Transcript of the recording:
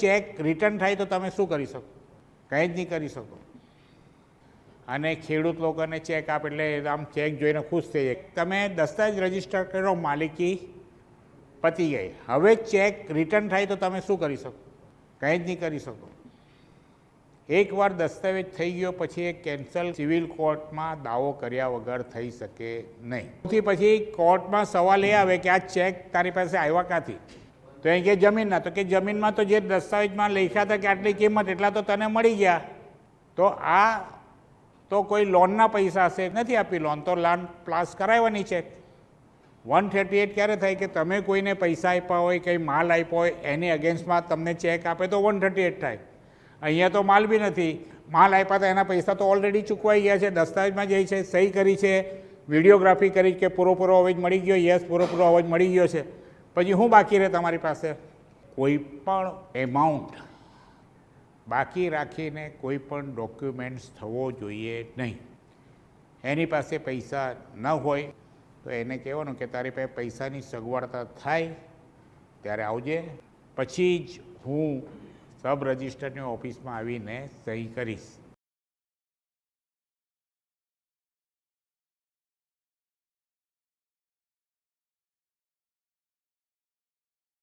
Cheque return થાય તો તમે શું કરી શકો? કંઈ જ નહીં કરી શકો. અને ખેડૂત લોકોને ચેક આપે એટલે આમ ચેક જોઈને ખુશ થઈ જાય. તમે દસ્તાવેજ રજિસ્ટર કરો, માલિકી પતી ગઈ. હવે ચેક રિટર્ન થાય તો તમે શું કરી શકો? કંઈ જ નહીં કરી શકો. એકવાર દસ્તાવેજ થઈ ગયો, પછી એ કેન્સલ સિવિલ કોર્ટમાં દાવો કર્યા વગર થઈ શકે નહીં. પછી કોર્ટમાં સવાલ એ આવે કે આ ચેક તારી પાસે આવ્યા ક્યાંથી? તો એ કે જમીનના, તો કે જમીનમાં તો જે દસ્તાવેજમાં લખ્યા હતા કે આટલી કિંમત, એટલા તો તને મળી ગયા. તો આ તો કોઈ લોનના પૈસા હશે, નથી આપી લોન. તો લોન પ્લાસ કરાવવાની છે. વન થર્ટી એટ ક્યારે થાય કે તમે કોઈને પૈસા આપ્યા હોય, કંઈ માલ આપ્યો હોય, એની અગેન્સ્ટમાં તમને ચેક આપે તો વન થર્ટી એટ થાય. અહીંયા તો માલ બી નથી. માલ આપ્યા તો એના પૈસા તો ઓલરેડી ચૂકવાઈ ગયા છે, દસ્તાવેજમાં જે છે, સહી કરી છે. વિડીયોગ્રાફી કરી કે પૂરો પૂરો અવાજ મળી ગયો, યસ પૂરો પૂરો અવાજ મળી ગયો છે. પછી શું બાકી રહે તમારી પાસે? કોઈ પણ એમાઉન્ટ બાકી રાખીને કોઈ પણ ડોક્યુમેન્ટ્સ થવો જોઈએ નહીં. એની પાસે પૈસા ન હોય તો એને કહેવાનું કે તારી પાસે પૈસાની સગવડતા થાય ત્યારે આવજે. પછી જ હું સબ રજિસ્ટરની ઓફિસમાં આવીને સહી કરીશ.